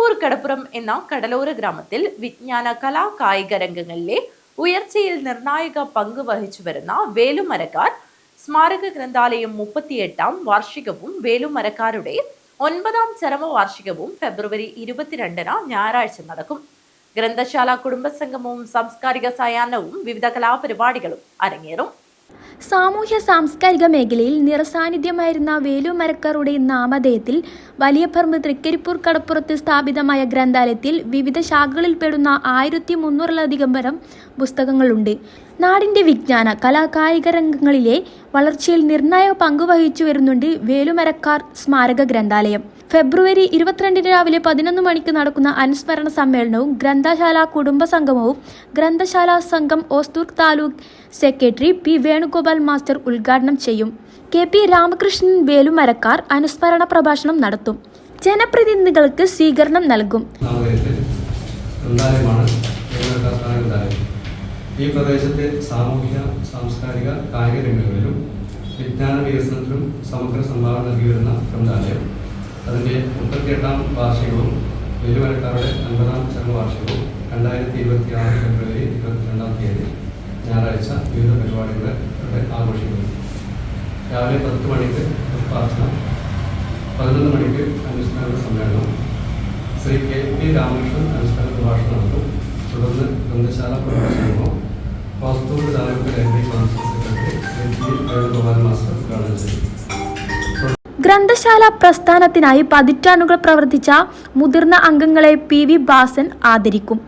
തൃക്കരിപ്പൂർ കടപ്പുറം എന്ന കടലോര ഗ്രാമത്തിൽ വിജ്ഞാന കലാ കായിക രംഗങ്ങളിലെ ഉയർച്ചയിൽ നിർണായക പങ്ക് വഹിച്ചു വരുന്ന വേലുമരക്കാർ സ്മാരക ഗ്രന്ഥാലയം മുപ്പത്തിയെട്ടാം വാർഷികവും വേലുമരക്കാരുടെ ഒൻപതാം ചരമവാർഷികവും ഫെബ്രുവരി ഇരുപത്തിരണ്ടിന് ഞായറാഴ്ച നടക്കും. ഗ്രന്ഥശാല കുടുംബസംഗമവും സാംസ്കാരിക സായാഹ്നവും വിവിധ കലാപരിപാടികളും അരങ്ങേറും. സാമൂഹ്യ സാംസ്കാരിക മേഖലയിൽ നിറസാന്നിധ്യമായിരുന്ന വേലുമരക്കാരുടെ നാമധേയത്തിൽ വലിയപറമ്പ് തൃക്കരിപ്പൂർ കടപ്പുറത്ത് സ്ഥാപിതമായ ഗ്രന്ഥാലയത്തിൽ വിവിധ ശാഖകളിൽപ്പെടുന്ന ആയിരത്തി മുന്നൂറിലധികം വരം പുസ്തകങ്ങളുണ്ട്. നാടിന്റെ വിജ്ഞാന കലാകായിക രംഗങ്ങളിലെ വളർച്ചയിൽ നിർണായക പങ്ക് വഹിച്ചു വരുന്നുണ്ട് വേലുമരക്കാർ സ്മാരക ഗ്രന്ഥാലയം. ഫെബ്രുവരി ഇരുപത്തിരണ്ടിന് രാവിലെ പതിനൊന്ന് മണിക്ക് നടക്കുന്ന അനുസ്മരണ സമ്മേളനവും ഗ്രന്ഥശാല കുടുംബ സംഗമവും ഗ്രന്ഥശാല സംഘം Hosdurg taluk secretary P Venugopal master ഉദ്ഘാടനം ചെയ്യും. കെ പി രാമകൃഷ്ണൻ വേലുമരക്കാർ അനുസ്മരണ പ്രഭാഷണം നടത്തും. ജനപ്രതിനിധികൾക്ക് സ്വീകരണം നൽകും. ഈ പ്രദേശത്തെ സാമൂഹിക സാംസ്കാരിക കായിക രംഗങ്ങളിലും വിജ്ഞാന വികസനത്തിലും സമഗ്ര സംഭാവന നൽകി വരുന്ന ഗ്രന്ഥാലയം. അതിന്റെ മുപ്പത്തിയെട്ടാം വാർഷികവും വേലുമരക്കാരുടെ അൻപതാം ചരമവാർഷികവും രണ്ടായിരത്തി ഇരുപത്തി ആറ് ഫെബ്രുവരി ഇരുപത്തിരണ്ടാം തീയതി. ഞായറാഴ്ച വിവിധ പരിപാടികളെ ഇവിടെ ആഘോഷിക്കുന്നു. രാവിലെ പത്ത് മണിക്ക് പ്രാർത്ഥന പതിനൊന്ന് മണിക്ക് അനുസ്മരണ സമ്മേളനം. ശ്രീ കെ പി രാമകൃഷ്ണൻ അനുസ്മരണ പ്രഭാഷണം നടത്തും. തുടർന്ന് ഗ്രന്ഥശാല പ്രഭാഷണമോ Hosdurg taluk library master secretary Venugopal master ഉദ്ഘാടനം ചെയ്യും. ഗ്രന്ഥശാല പ്രസ്ഥാനത്തിനായി പതിറ്റാണ്ടുകൾ പ്രവർത്തിച്ച മുതിർന്ന അംഗങ്ങളെ പി വി ബാസൻ ആദരിക്കും.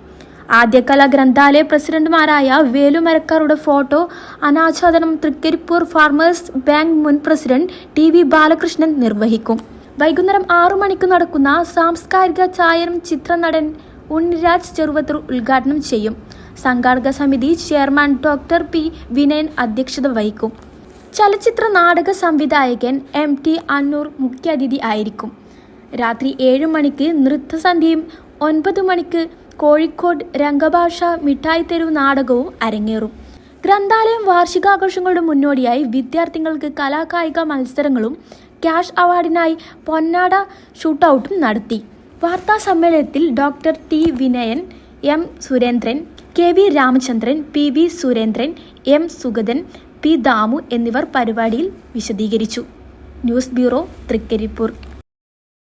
ആദ്യകല ഗ്രന്ഥാലയ പ്രസിഡന്റുമാരായ വേലുമരക്കാരുടെ ഫോട്ടോ അനാച്ഛാദനം തൃക്കരിപ്പൂർ ഫാർമേഴ്സ് ബാങ്ക് മുൻ പ്രസിഡന്റ് ടി വി ബാലകൃഷ്ണൻ നിർവഹിക്കും. വൈകുന്നേരം ആറു മണിക്ക് നടക്കുന്ന സാംസ്കാരിക ചായരം ചിത്രനടൻ ഉണ്ണിരാജ് ചെറുവത്തൂർ ഉദ്ഘാടനം ചെയ്യും. സംഘാടക സമിതി ചെയർമാൻ ഡോക്ടർ പി വിനയൻ അധ്യക്ഷത വഹിക്കും. ചലച്ചിത്ര നാടക സംവിധായകൻ എം ടി അന്നൂർ മുഖ്യാതിഥി ആയിരിക്കും. രാത്രി ഏഴ് മണിക്ക് നൃത്തസന്ധ്യയും ഒൻപത് മണിക്ക് കോഴിക്കോട് രംഗഭാഷ മിഠായി തെരുവ് നാടകവും അരങ്ങേറും. ഗ്രന്ഥാലയം വാർഷികാഘോഷങ്ങളുടെ മുന്നോടിയായി വിദ്യാർത്ഥികൾക്ക് കലാകായിക മത്സരങ്ങളും ക്യാഷ് അവാർഡിനായി പൊന്നാട ഷൂട്ടൌട്ടും നടത്തി. വാർത്താ സമ്മേളനത്തിൽ doctor T. Vinayan M. Surendran K. V. Ramachandran P. V. Surendran M. Sugathan P. Damu എന്നിവർ പരിപാടിയിൽ വിശദീകരിച്ചു. News bureau Trikaripur.